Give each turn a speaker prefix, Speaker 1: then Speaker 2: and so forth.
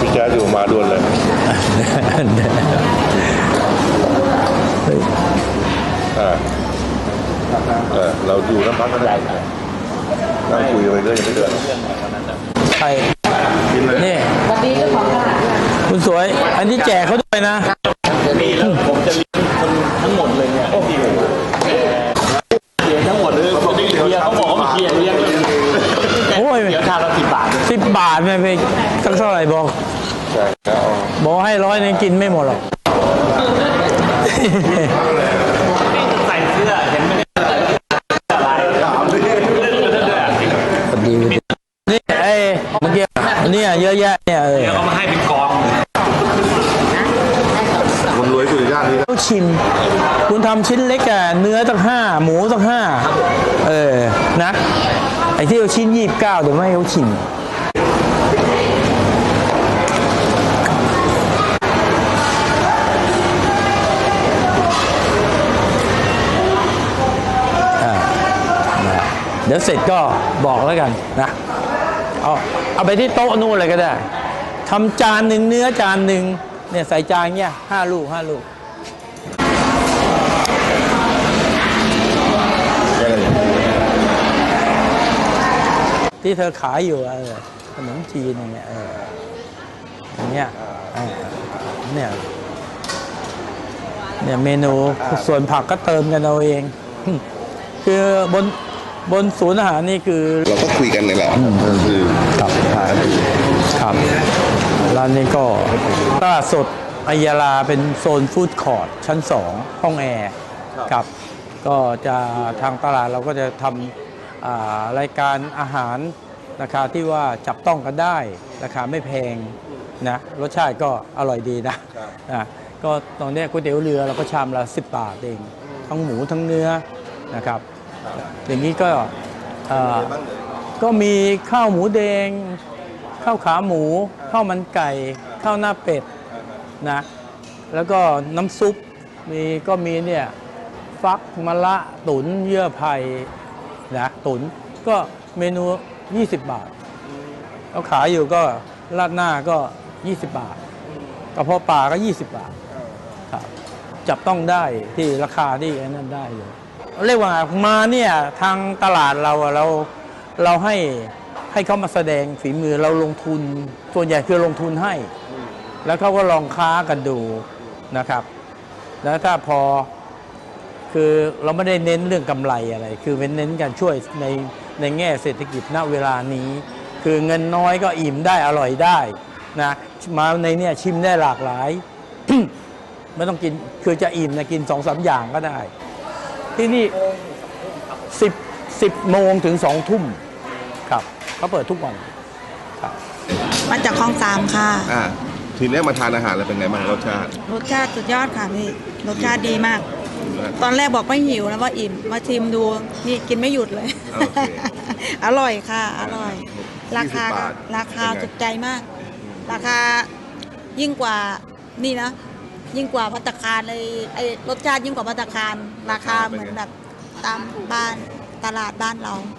Speaker 1: พี่แจ๊ดอยู่มาด่วนเลย อ่าเออเราอยู่น้ำพักกันได้นั่งคุยกันไปเรื่อยยังไม่เดือด
Speaker 2: ใคร
Speaker 1: กินเลย
Speaker 2: นี่คุณสวย อันนี้แจกเขาด้วยนะ
Speaker 3: เดี๋ยวชาละสิบบาท
Speaker 2: สิบบาทไม่ไปสักเท่าไหร่บอก
Speaker 1: ใช่แล้ว
Speaker 2: บอกให้ร้อยนึงกินไม่หมดหรอก
Speaker 3: ใส่เสื้อเห็นไหมเนี่ยอะไรเล่นกันด้วย
Speaker 2: พอดีพอดีนี่ไอ้เมื่อกี้เนี่ยเยอะแยะเนี่ยเออ
Speaker 3: เดี๋ยวเขามาให้เป็นกอง
Speaker 1: คนรวยคุยยากนี่
Speaker 2: เขาชิมคุณทำชิ้นเล็กอะเนื้อตั้งห้าหมูตั้งห้าเออนะ ไอ้ที่เอาชิ้นยี่สิบเก้าเดี๋ยวไม่ให้เขาชิมเดี๋ยวเสร็จก็บอกแล้วกันนะ เอาเอาไปที่โต๊ะนู่นเลยก็ได้ทำจานหนึ่งเนื้อจานหนึ่งเนี่ยใส่จานเนี่ยห้าลูกห้าลูก ที่เธอขายอยู่อะเออขนมจีนอย่างเงี้ยเอออย่างเงี้ยเออเนี่ยเนี่ยเมนูส่วนผักก็เติมกันเอาเอง คือบนบนศูนย์อาหารนี่คือ
Speaker 4: เราก็คุยกันนี่แหละก็คือ
Speaker 2: ครับครับร้านนี้ก็ตลาดสดอัยยาลาเป็นโซนฟู้ดคอร์ทชั้น2ห้องแอร์ครับ ก็จะทางตลาดเราก็จะทำอ่า รายการอาหารราคาที่ว่าจับต้องกันได้ ราคาไม่แพงนะรสชาติก็อร่อยดีนะนะก็ตอนเนี้ยก๋วยเตี๋ยวเรือเราก็ชามละ 10 บาทเองทั้งหมูทั้งเนื้อนะครับอย่างนี้ก็เอ่อก็มีข้าวหมูแดง ข้าวขาหมู ข้าวมันไก่ ข้าวหน้าเป็ดนะแล้วก็น้ำซุปมีก็มีเนี่ยฟักมะละตุนเยื่อไผ่ นะตุนก็เมนู 20 บาทเราขายอยู่ก็ราดหน้าก็ 20 บาทกระเพาะปลาก็ 20 บาทครับจับต้องได้ที่ราคาที่นั่นได้เลยเรียกว่ามาเนี่ยทางตลาดเราเราเราให้ให้เขามาแสดงฝีมือเราลงทุน ส่วนใหญ่คือลงทุนให้ แล้วเขาก็ลองค้ากันดูนะครับ แล้วถ้าพอ คือเราไม่ได้เน้นเรื่องกำไรอะไร คือเป็นเน้นการช่วยในในแง่เศรษฐกิจณเวลานี้ คือเงินน้อยก็อิ่มได้อร่อยได้นะมาในเนี่ยชิมได้หลากหลาย ไม่ต้องกินคือจะอิ่มนะกินสองสามอย่างก็ได้ ที่นี่สิบสิบโมงถึงสองทุ่มครับเขาเปิดทุกวันครับ
Speaker 5: มาจากคลองสามค่ะ
Speaker 4: อ่าทีนี้มาทานอาหารแล้วเป็นไงบ้างรสชาติ
Speaker 5: รสชาติสุดยอดค่ะพี่รสชาติดีมาก ตอนแรกบอกไม่หิวนะว่าอิ่ม มาชิมดูนี่กินไม่หยุดเลย
Speaker 4: โอเค
Speaker 5: อร่อยค่ะ อร่อย
Speaker 4: 20
Speaker 5: ราคา
Speaker 4: บาท
Speaker 5: ราคา
Speaker 4: เป็นไง
Speaker 5: ถูกใจมาก ราคายิ่งกว่านี่นะ ยิ่งกว่าพัตตาคารเลยไอ้รสชาติยิ่งกว่าพัตตาคาร ราคาเหมือนแบบตามบ้านตลาดบ้านเรา